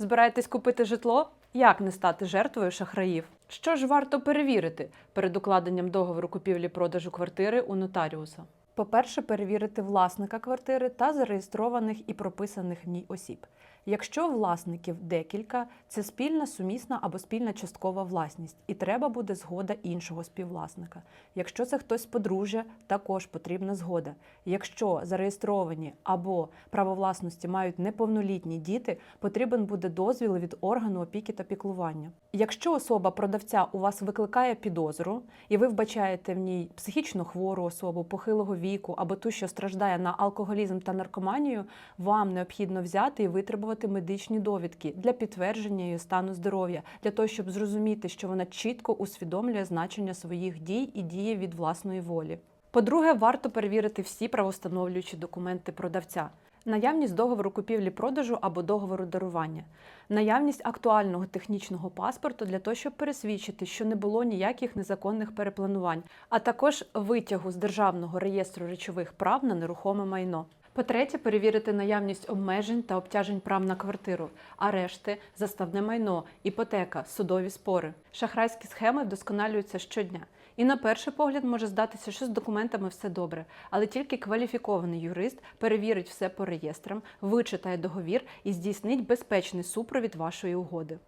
Збираєтесь купити житло? Як не стати жертвою шахраїв? Що ж варто перевірити перед укладенням договору купівлі-продажу квартири у нотаріуса? По-перше, перевірити власника квартири та зареєстрованих і прописаних в ній осіб. Якщо власників декілька, це спільна сумісна або спільна часткова власність, і треба буде згода іншого співвласника. Якщо це хтось подружжя, також потрібна згода. Якщо зареєстровані або право власності мають неповнолітні діти, потрібен буде дозвіл від органу опіки та піклування. Якщо особа продавця у вас викликає підозру, і ви вбачаєте в ній психічно хвору особу, похилого віку або ту, що страждає на алкоголізм та наркоманію, вам необхідно взяти і витребувати медичні довідки для підтвердження її стану здоров'я, для того, щоб зрозуміти, що вона чітко усвідомлює значення своїх дій і діє від власної волі. По-друге, варто перевірити всі правостановлюючі документи продавця. Наявність договору купівлі-продажу або договору дарування, наявність актуального технічного паспорту для того, щоб пересвідчити, що не було ніяких незаконних перепланувань, а також витягу з державного реєстру речових прав на нерухоме майно. По-третє, перевірити наявність обмежень та обтяжень прав на квартиру, арешти, заставне майно, іпотека, судові спори. Шахрайські схеми вдосконалюються щодня. І на перший погляд може здатися, що з документами все добре, але тільки кваліфікований юрист перевірить все по реєстрам, вичитає договір і здійснить безпечний супровід вашої угоди.